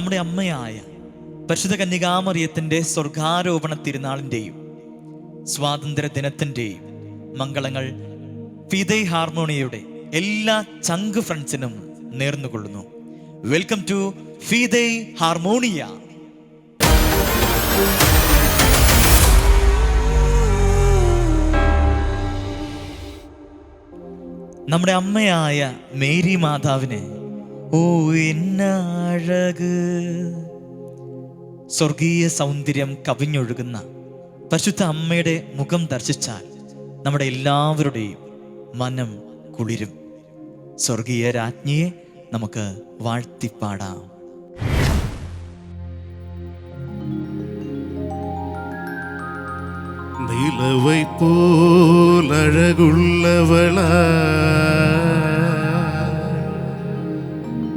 നമ്മുടെ അമ്മയായ പരിശുദ്ധ കന്യകാമറിയത്തിന്റെ സ്വർഗാരോപണ തിരുനാളിന്റെയും സ്വാതന്ത്ര്യ ദിനത്തിന്റെയും മംഗളങ്ങൾ ഫിദൈ ഹാർമോണിയയുടെ എല്ലാ ചങ്ക് ഫ്രണ്ട്സിനും നേർന്നുകൊള്ളുന്നു. Welcome to Fidei Harmonia. നമ്മുടെ അമ്മയായ മേരി മാതാവിനെ ഓ എന്ന അഴക് സ്വർഗീയ സൗന്ദര്യം കവിഞ്ഞൊഴുകുന്ന പരിശുദ്ധ അമ്മയുടെ മുഖം ദർശിച്ചാൽ നമ്മുടെ എല്ലാവരുടെയും മനം കുളിരും. സ്വർഗീയ രാജ്ഞിയെ നമുക്ക് വാഴ്ത്തിപ്പാടാം. നിലവൈ പോലഴകുള്ളവള.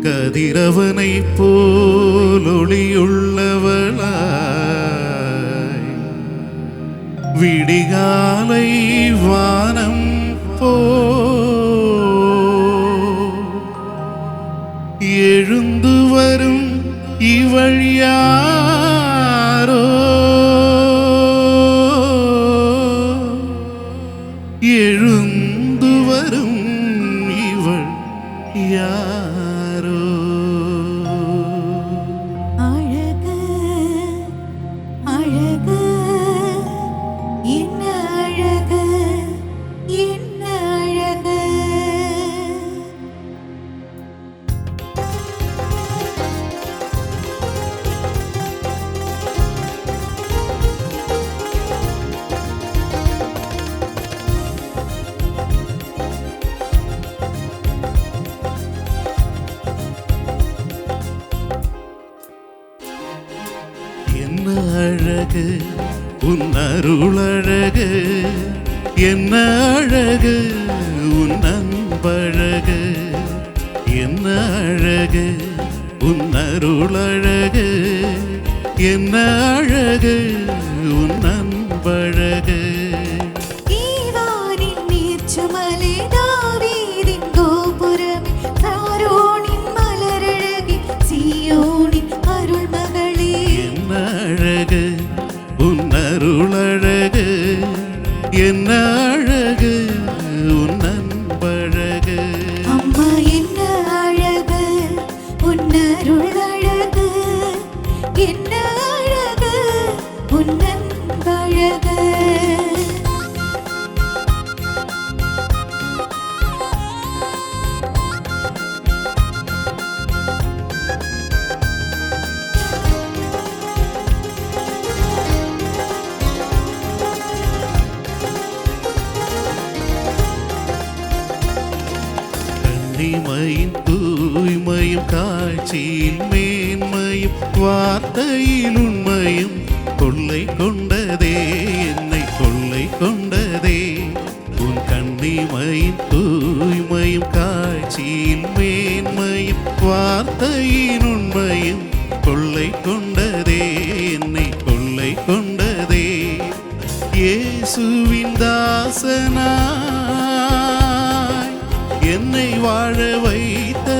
கதிரவனை போலொளியுள்ளவளாய் விடிகாலை வானம் போ. எழுந்து வரும் இவழியா அருளழகு என்ன அழகு? வார்த்தையின் உண்மையும் கொள்ளை கொண்டதே என்னை கொள்ளை கொண்டதே. இயேசுவின் தாசனாய் என்னை வாழ வைத்த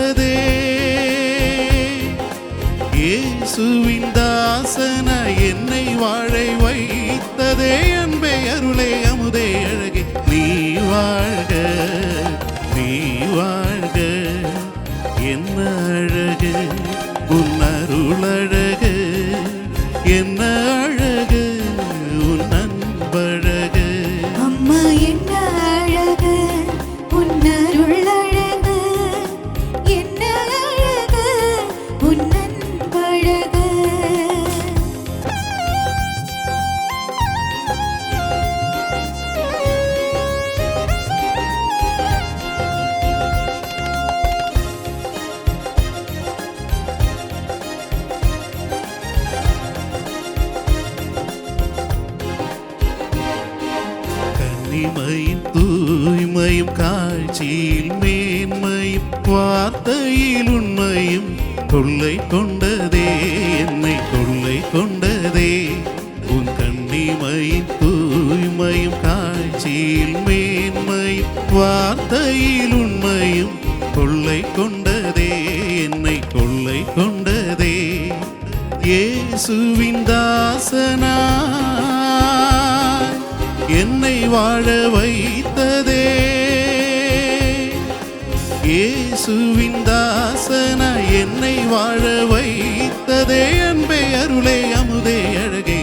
வார்த்தையில் உண்மையும் தொல்லை கொண்டதே என்னை தொல்லை கொண்டதே. உன் கண்ணிமையும் தூய்மையும் காட்சியில் மேன்மையும் வார்த்தையில் உண்மையும் கொள்ளை கொண்டதே என்னை கொள்ளை கொண்டதே. இயேசுவின் தாசனா என்னை வாழ வைத்ததே. இயேசுவின் தாசன என்னை வாழ வைத்ததே அன்பே அருளே அமுதே அழகே.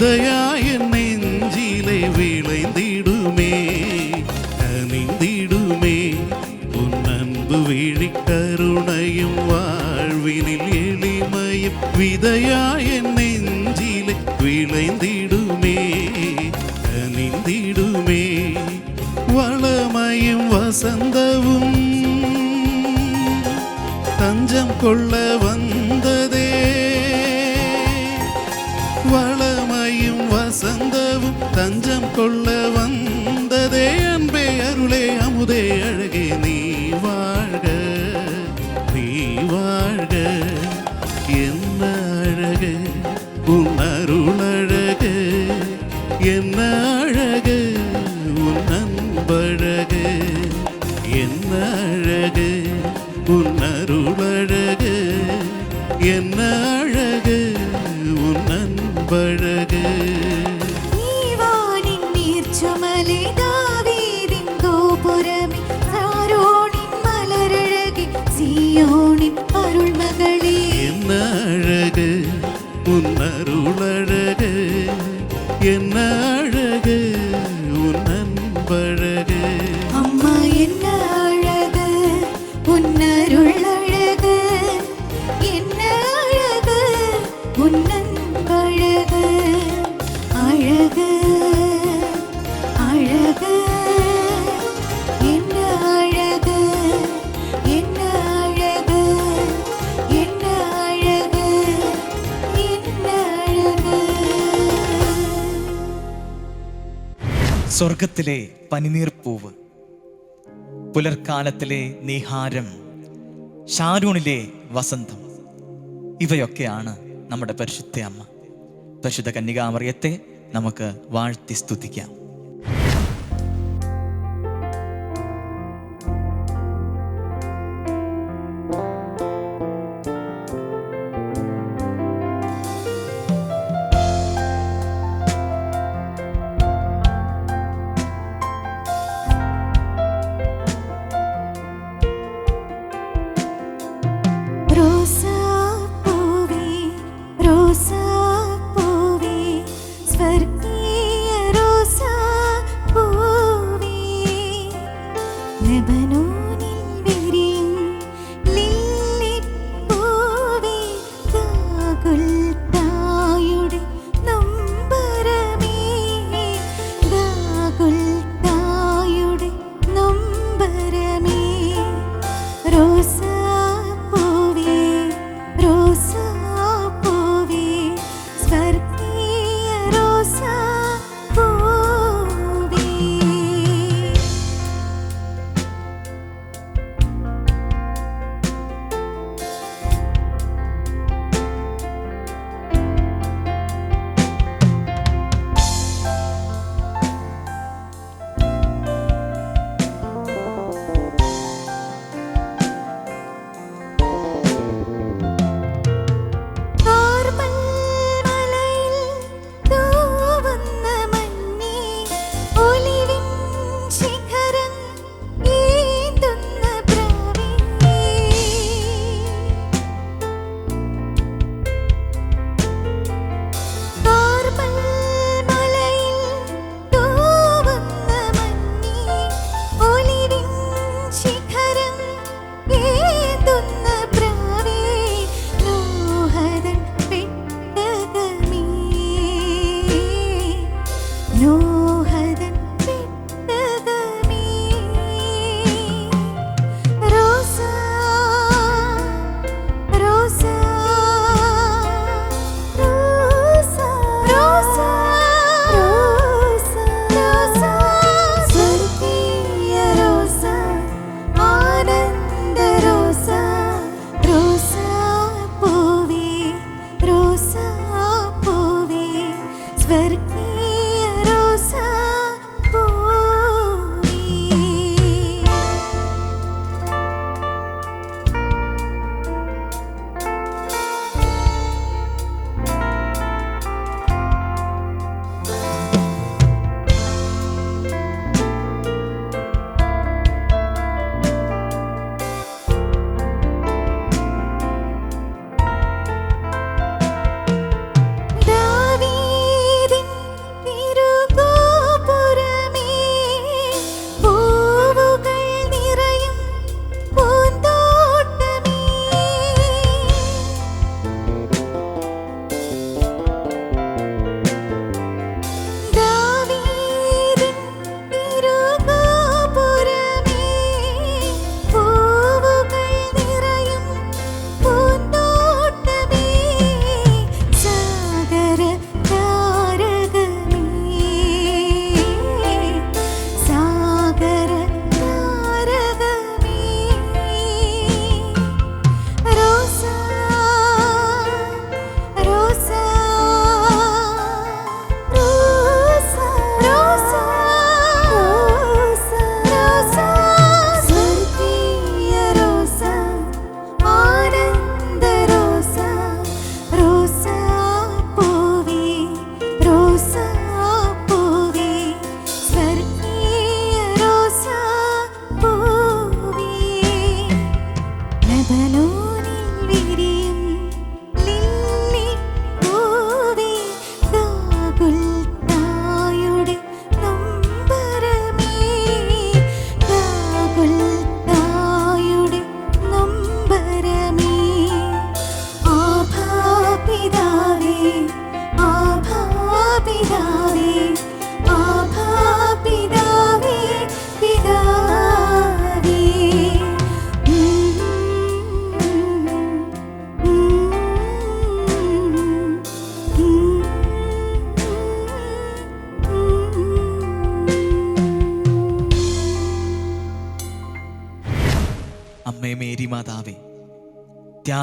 விதையாய நெஞ்சிலை விளைந்திடுமே அணிந்திடுமே உன்னன்பு விழி கருணையும் வாழ்வினில் எளிமையும் விதையாய நெஞ்சிலை விளைந்திடுமே அணிந்திடுமே வளமையும் வசந்தவும் தஞ்சம் கொள்ள அழகு அழகு உன்னருளழகு என்ன സ്വർഗത്തിലെ പനിനീർപ്പൂവ് പുലർക്കാലത്തിലെ നീഹാരം ഷാരൂണിലെ വസന്തം ഇവയൊക്കെയാണ് നമ്മുടെ പരിശുദ്ധ അമ്മ. പരിശുദ്ധ കന്യകാമറിയത്തെ നമുക്ക് വാഴ്ത്തി സ്തുതിക്കാം.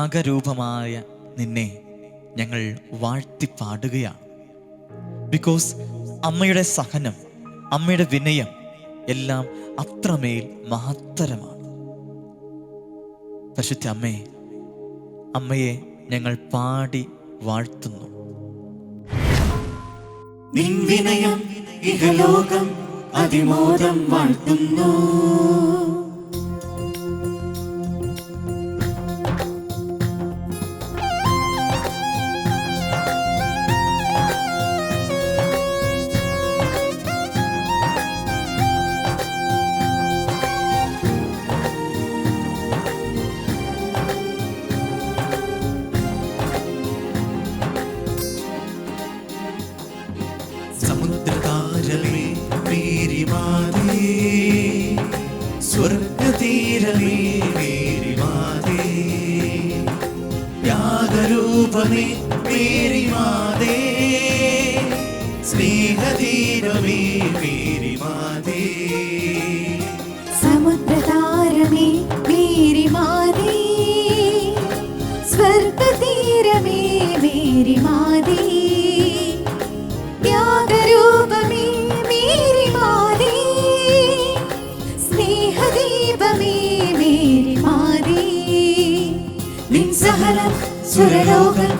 ത്യാഗരൂപമായ നിന്നെ ഞങ്ങൾ വാഴ്ത്തിപ്പാടുകയാണ്. ബിക്കോസ് അമ്മയുടെ സഹനം അമ്മയുടെ വിനയം എല്ലാം അത്രമേൽ മഹത്തരമാണ്. പരിശുദ്ധ അമ്മേ അമ്മയെ ഞങ്ങൾ പാടി വാഴ്ത്തുന്നു. നിൻവിനയം ഇഹലോകം അതിമോദം വാഴ്ത്തുന്നു. മേരിമാതേ സ്വർഗതീരമേ മേരിമാതേ. യാഗരൂപമേ മേരിമാതേ സ്നേഹതീരമേ സുരലോകം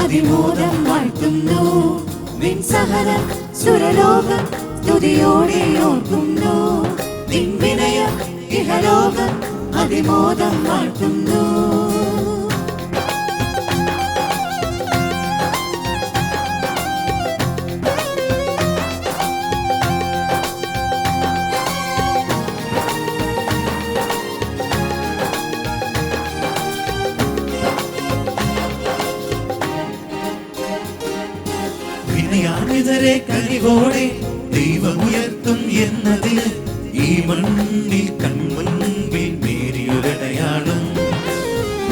അതിമോദം വാഴ്ത്തുന്നു. ഇഹലോകം അതിമോദം വാഴ്ത്തുന്നു. വിനയാനിതരെ കനിവോടെ ദൈവമുയർത്തും എന്നതിന് ഈ മണ്ണിൽ കൺമുൻപിൽ മേരിയൊരടയാളം.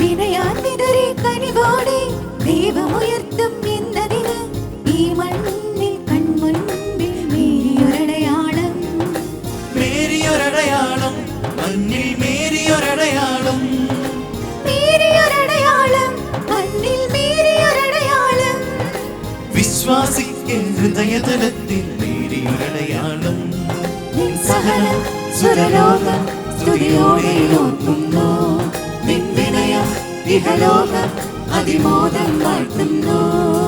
വിനയാന്വിതരെ കനിവോടെ ദൈവമുയർത്തും ഹൃദയതലത്തിൽ നേടിയടയാളം അതിമോദം വാഴ്ത്തുന്നു.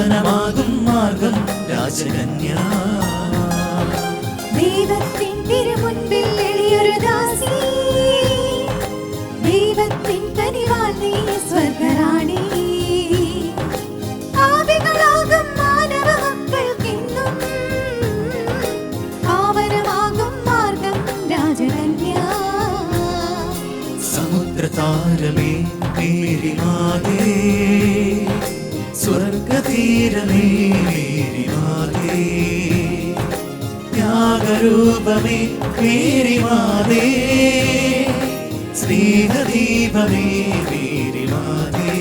പാവനമാകും മാർഗം രാജകന്യ. ദൈവത്തിൻ തിരുമുൻപിൽ എളിയൊരു ദാസി. ദൈവത്തിൻ കനിവാൽ നീ സ്വർഗറാണി. പാപികളാകും മാനവ മക്കൾക്കെന്നും പാവനമാകും മാർഗം രാജകന്യ. സമുദ്രതാരമേ മേരിമാതേ. സ്വർഗതീരമേ മേരിമാതേ ത്യാഗരൂപമേ മേരിമാതേ സ്നേഹദീപമേ മേരിമാതേ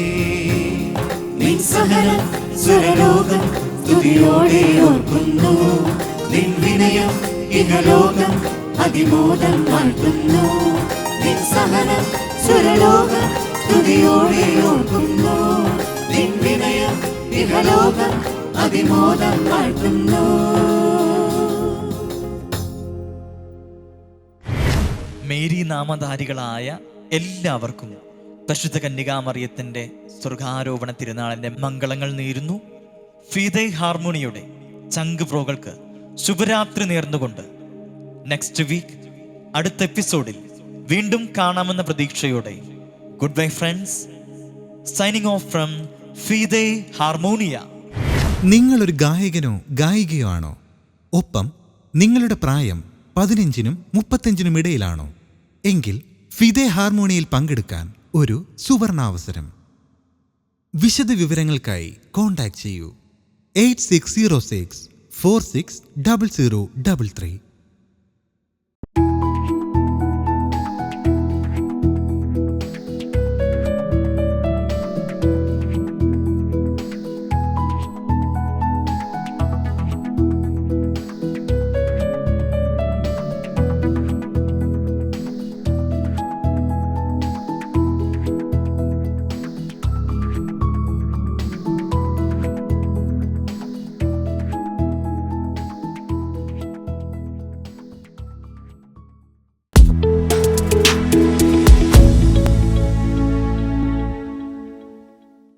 നിൻ സഹനം സുരലോകം സ്തുതിയോടെ ഓർക്കുന്നു. നിൻ വിനയം ഇഹലോകം അതിമോദം നൽകുന്നു നിൻ സഹനം സുരലോകം സ്തുതിയോടെ ഓർക്കുന്നു. നിൻ വിനയം ഇഹലോകം അതിമോദം വാഴ്ത്തുന്നു. മേരി നാമധാരികളായ എല്ലാവർക്കും പരിശുദ്ധ കന്യകാമറിയത്തിന്റെ സ്വർഗാരോപണ തിരുനാളിന്റെ മംഗളങ്ങൾ നേരുന്നു. ഫീതൈ ഹാർമോണിയുടെ ചങ്ക് പ്രോകൾക്ക് ശുഭരാത്രി നേർന്നുകൊണ്ട് നെക്സ്റ്റ് വീക്ക് അടുത്ത എപ്പിസോഡിൽ വീണ്ടും കാണാമെന്ന പ്രതീക്ഷയോടെ good bye friends. Signing off from Fidei Harmonia. നിങ്ങളൊരു ഗായകനോ ഗായികയോ ആണോ? ഒപ്പം നിങ്ങളുടെ പ്രായം പതിനഞ്ചിനും മുപ്പത്തഞ്ചിനും ഇടയിലാണോ? എങ്കിൽ ഫിദെ ഹാർമോണിയയിൽ പങ്കെടുക്കാൻ ഒരു സുവർണാവസരം. വിശദ വിവരങ്ങൾക്കായി കോൺടാക്ട് ചെയ്യൂ. Eight six zero six four six double zero double three.